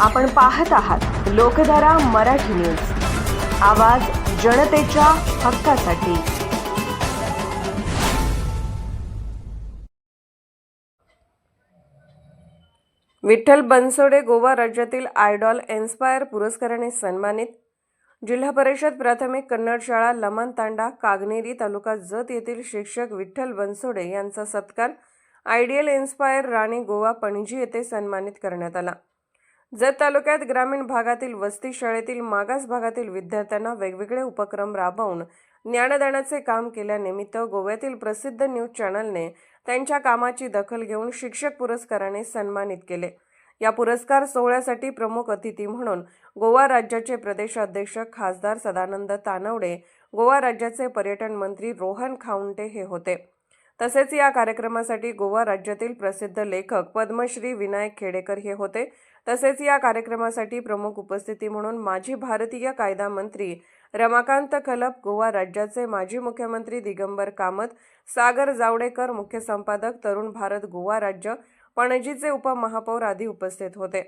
आपण पाहत आहात लोकधारा मराठी न्यूज. आवाज जनतेच्या हक्कासाठी. विठ्ठल बनसोडे गोवा राज्यातील आयडॉल इन्स्पायर पुरस्काराने सन्मानित. जिल्हा परिषद प्राथमिक कन्नड शाळा लमन तांडा कागनेरी तालुका जत येथील शिक्षक विठ्ठल बनसोडे यांचा सत्कार आयडियल इन्स्पायर राणी गोवा पणजी येथे सन्मानित करण्यात आला. जत तालुक्यात ग्रामीण भागातील वस्ती शाळेतील मागास भागातील विद्यार्थ्यांना वेगवेगळे उपक्रम राबवून ज्ञानदानाचे काम केल्यानिमित्त गोव्यातील प्रसिद्ध न्यूज चॅनलने त्यांच्या कामाची दखल घेऊन शिक्षक पुरस्काराने सन्मानित केले. या पुरस्कार सोहळ्यासाठी प्रमुख अतिथी म्हणून गोवा राज्याचे प्रदेशाध्यक्ष खासदार सदानंद तानवडे गोवा राज्याचे पर्यटन मंत्री रोहन खाऊंटे हे होते. तसेच या कार्यक्रमासाठी गोवा राज्यातील प्रसिद्ध लेखक पद्मश्री विनायक खेडेकर हे होते. तसेच या कार्यक्रमासाठी प्रमुख उपस्थिती म्हणून माजी भारतीय कायदा मंत्री रमाकांत कलप गोवा राज्याचे माजी मुख्यमंत्री दिगंबर कामत सागर जावडेकर मुख्य संपादक तरुण भारत गोवा राज्य पणजीचे उपमहापौर आदी उपस्थित होते.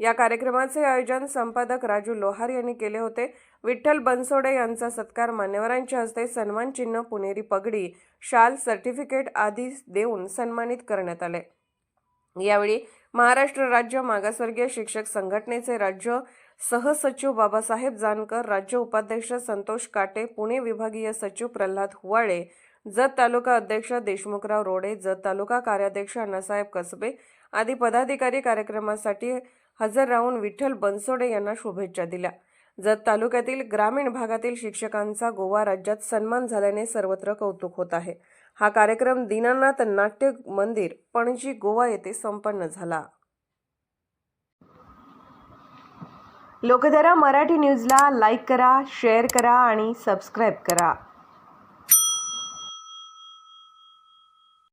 या कार्यक्रमाचे आयोजन संपादक राजू लोहार यांनी केले होते. विठ्ठल बनसोडे यांचा सत्कार मान्यवरांच्या हस्ते सन्मान चिन्ह पुणेरी पगडी शाल सर्टिफिकेट आदी देऊन सन्मानित करण्यात आले. यावेळी महाराष्ट्र राज्य मागासवर्गीय शिक्षक संघटनेचे राज्य सहसचिव बाबासाहेब जानकर राज्य उपाध्यक्ष संतोष काटे पुणे विभागीय सचिव प्रल्हाद हुवाळे जत तालुका अध्यक्ष देशमुखराव रोडे जत तालुका कार्याध्यक्ष अण्णासाहेब कसबे आदी पदाधिकारी कार्यक्रमासाठी हजर राहून विठ्ठल बनसोडे यांना शुभेच्छा दिल्या. जत तालुक्यातील ग्रामीण भागातील शिक्षकांचा गोवा राज्यात सन्मान झाल्याने सर्वत्र कौतुक होत आहे. हा कार्यक्रम दीनानाथ नाट्य मंदिर पणजी गोवा येथे संपन्न झाला. लोकधारा मराठी न्यूजला लाईक करा शेअर करा आणि सबस्क्राईब करा.